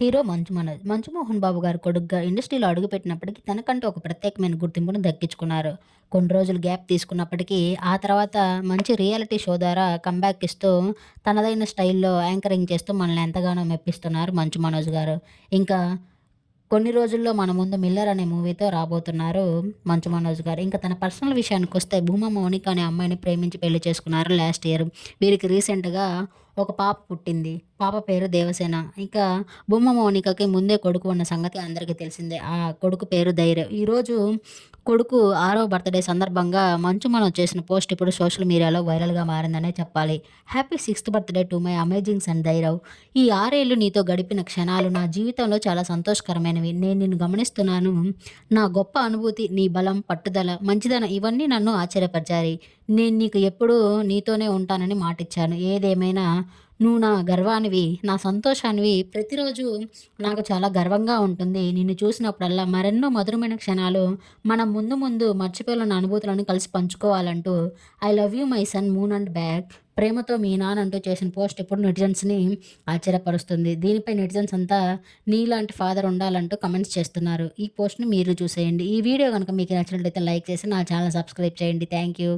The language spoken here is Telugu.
హీరో మంచు మనోజ్. మంచు మోహన్ బాబు గారు కొడుగ్గా ఇండస్ట్రీలో అడుగుపెట్టినప్పటికీ తనకంటూ ఒక ప్రత్యేకమైన గుర్తింపును దక్కించుకున్నారు. కొన్ని రోజులు గ్యాప్ తీసుకున్నప్పటికీ ఆ తర్వాత మంచి రియాలిటీ షో ద్వారా కంబ్యాక్ ఇస్తూ తనదైన స్టైల్‌లో యాంకరింగ్ చేస్తూ మనల్ని ఎంతగానో మెప్పిస్తున్నారు మంచు మనోజ్ గారు. ఇంకా కొన్ని రోజుల్లో మన ముందు 'మిల్లర్' అనే మూవీతో రాబోతున్నారు మంచు మనోజ్ గారు. ఇంకా తన పర్సనల్ విషయానికి వస్తే భూమా మౌనిక అనే అమ్మాయిని ప్రేమించి పెళ్ళి చేసుకున్నారు లాస్ట్ ఇయర్. వీరికి రీసెంట్‌గా ఒక పాప పుట్టింది. పాప పేరు దేవసేన. ఇంకా భూమా మౌనికకి ముందే కొడుకు ఉన్న సంగతి అందరికీ తెలిసిందే. ఆ కొడుకు పేరు ధైర్యం. ఈరోజు కొడుకు ఆరో బర్త్‌డే సందర్భంగా మంచు మనం చేసిన పోస్ట్ ఇప్పుడు సోషల్ మీడియాలో వైరల్‌గా మారిందనే చెప్పాలి. Happy sixth birthday to my amazing son Dhairav ఈ ఆరేళ్ళు నీతో గడిపిన క్షణాలు నా జీవితంలో చాలా సంతోషకరమైనవి. నేను నిన్ను గమనిస్తున్నాను. నా గొప్ప అనుభూతి, నీ బలం, పట్టుదల, మంచిదన ఇవన్నీ నన్ను ఆశ్చర్యపరిచాయి. నేను నీకు ఎప్పుడూ నీతోనే ఉంటానని మాటిచ్చాను. ఏదేమైనా నువ్వు నా గర్వానివి, నా సంతోషానివి. ప్రతిరోజు నాకు చాలా గర్వంగా ఉంటుంది. నిన్ను చూసినప్పుడల్లా మరెన్నో మధురమైన క్షణాలు మనం ముందు ముందు మర్చిపోలేని అనుభూతులను కలిసి పంచుకోవాలంటూ 'I love you my son moon and back. ప్రేమతో మీ నానంటూ చేసిన పోస్ట్ ఇప్పుడు నెటిజన్స్‌ని ఆశ్చర్యపరుస్తుంది. దీనిపై నెటిజన్స్ అంతా నీలాంటి ఫాదర్ ఉండాలంటూ కమెంట్స్ చేస్తున్నారు. ఈ పోస్ట్‌ని మీరు చూసేయండి. ఈ వీడియో గనుక మీకు నచ్చినట్లయితే లైక్ చేసి నా ఛానల్ సబ్స్క్రైబ్ చేయండి. Thank you.